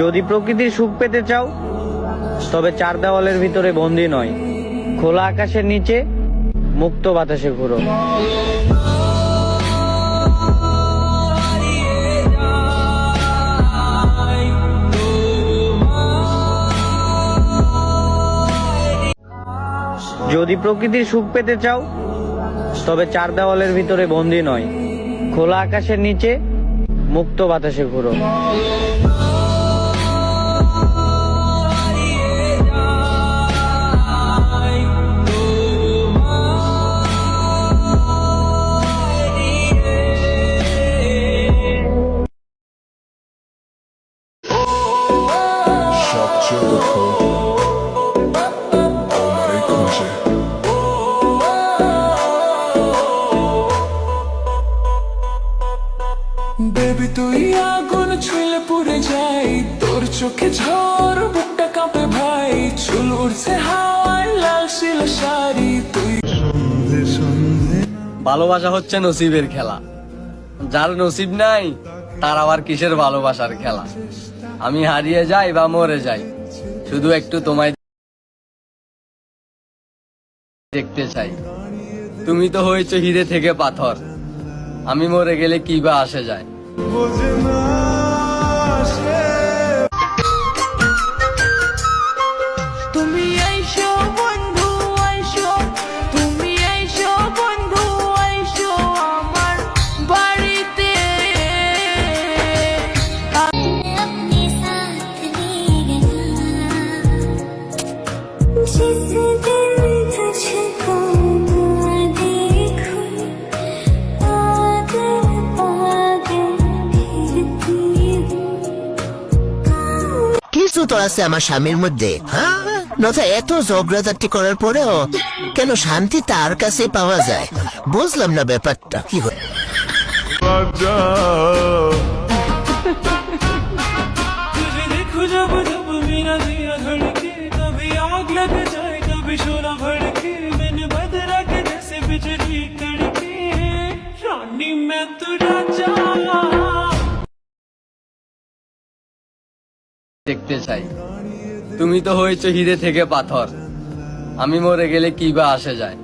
যদি প্রকৃতির সুখ পেতে চাও, তবে চার দেওয়ালের ভিতরে বন্দি নয়। খোলা আকাশের নিচে মুক্ত বাতাসে ঘুরো। যদি প্রকৃতির সুখ পেতে চাও, তবে চার দেওয়ালের ভিতরে বন্দি নয়। খোলা আকাশের নিচে মুক্ত বাতাসে ঘুরো। বেবি তুই আগুন ছুঁলে পুড়ে যাই। তোর চোখে ঝড়, বুকটা কাঁপে ভাই। চুল উড়ছে হাওয়ায়, লাল শিল শাড়ি। তুই ভালোবাসা হচ্ছে নসিবের খেলা। যার নসিব নাই, তার আবার কিসের ভালোবাসার খেলা? আমি হারিয়ে যাই বা মরে যাই শুধু একটু তোমায় দেখতে চাই। তুমি তো হয়েছো হিরে থেকে পাথর। আমি মরে গেলে কি বা আসে যায়? তো আছে আমার স্বামীর মধ্যে হ্যাঁ? এত ঝগড়াঝাটি করার পরেও কেন শান্তি তার কাছে পাওয়া যায়? বুঝলাম না ব্যাপারটা, কি রাজা तुझे দেখতে চাই। তুমি তো হয়েছ হিরে থেকে পাথর। আমি মরে গেলে কি বা আসে যায়?